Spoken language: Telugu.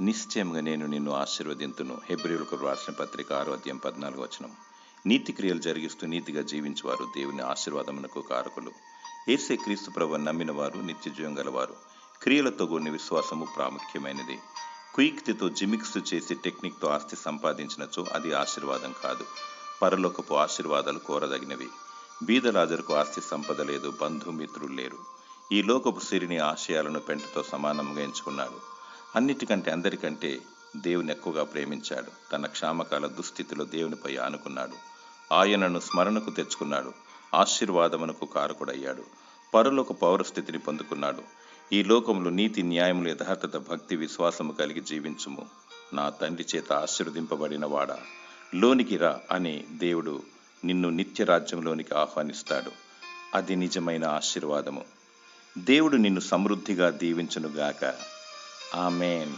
నిశ్చయంగా నేను నిన్ను ఆశీర్వదింతును. హెబ్రిలకు రాసిన పత్రిక ఆరో పద్నాలుగు వచనం. నీతి క్రియలు జరిగిస్తూ నీతిగా జీవించేవారు దేవుని ఆశీర్వాదమునకు కారకులు. ఏసే క్రీస్తు ప్రభు నమ్మిన వారు నిత్య గలవారు. క్రియలతో కూడిన విశ్వాసము ప్రాముఖ్యమైనది. కుయుక్తితో జిమిక్స్ చేసి టెక్నిక్తో ఆస్తి సంపాదించినచో అది ఆశీర్వాదం కాదు. పరలోకపు ఆశీర్వాదాలు కోరదగినవి. బీదలాజరుకు ఆస్తి సంపద లేదు బంధుమిత్రులు లేరు. ఈ లోకపు సిరిని ఆశయాలను పెంటతో సమానంగా ఎంచుకున్నాడు. అన్నిటికంటే అందరికంటే దేవుని ఎక్కువగా ప్రేమించాడు. తన క్షామకాల దుస్థితిలో దేవునిపై ఆనుకున్నాడు. ఆయనను స్మరణకు తెచ్చుకున్నాడు. ఆశీర్వాదమునకు కారకుడయ్యాడు. పరలోక పౌరస్థితిని పొందుకున్నాడు. ఈ లోకంలో నీతి న్యాయములు యథార్థత భక్తి విశ్వాసము కలిగి జీవించుము. నా తండ్రి చేత ఆశీర్వదింపబడిన వాడా. లోనికి రా అని దేవుడు నిన్ను నిత్య రాజ్యంలోనికి ఆహ్వానిస్తాడు. అది నిజమైన ఆశీర్వాదము. దేవుడు నిన్ను సమృద్ధిగా దీవించునుగాక. Amen.